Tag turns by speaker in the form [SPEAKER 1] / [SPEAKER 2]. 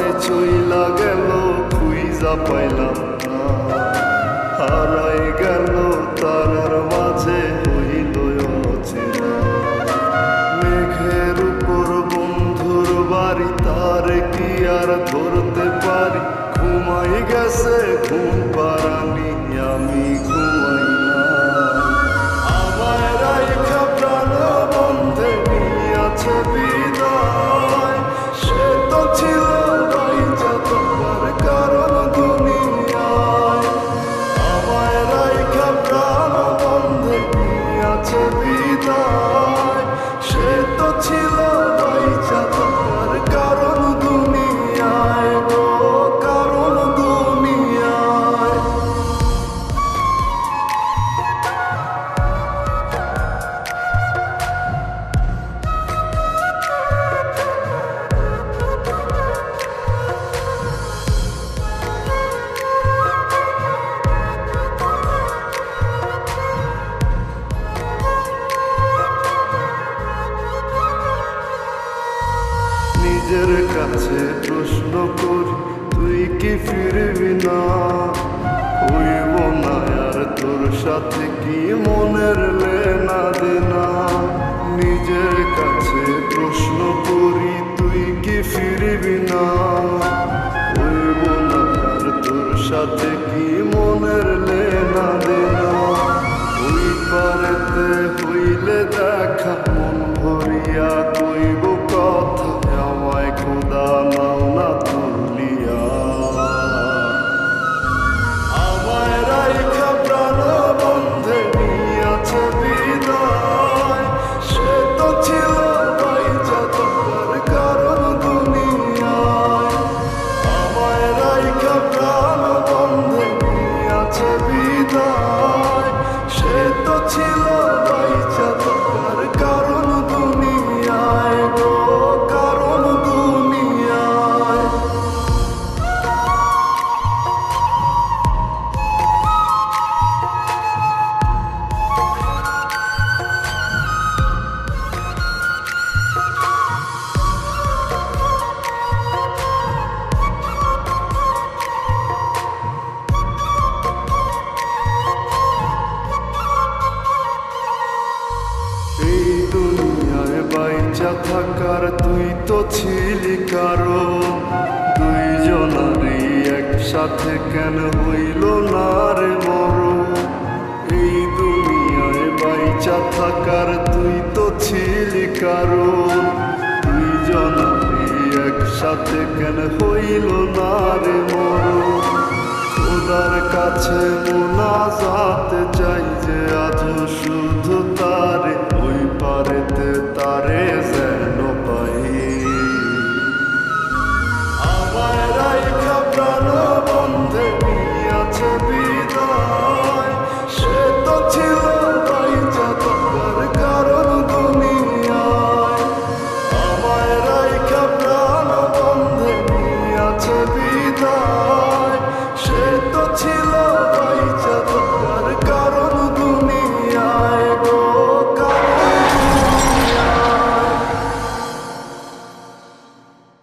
[SPEAKER 1] আমায় চইলা গেল, খুইজা পাইলাম না। হারাই গেল, তারার মাঝে হইল অচেনা। মেঘের উপর বন্ধুর বাড়ি, তার কি আর ধরতে পারি? ঘুমাই গেছে, ঘুম নিজের কাছে প্রশ্ন করি, তুই কি ফিরবি না? হইব না আর তোর সাথে কি মনের লেনা দেনা? নিজের কাছে প্রশ্ন করি, তুই কি ফিরবি না? হইব না আর তোর সাথে কি মনের লেনা দেনা? ওই পারেতে হইলে দেখা বিদায় সে তো ছিল থাকার তুই তো ছিলি কারও। দুইজনারই একসাথে কেন হইল না রে মরো? এই দুনিয়ায় বাইচা থাকার তুই তো ছিলি কারও। দুইজনারই একসাথে কেন হইল না রে মরো? খোদার কাছে মোনাজাত চাই যে আজ শুধু to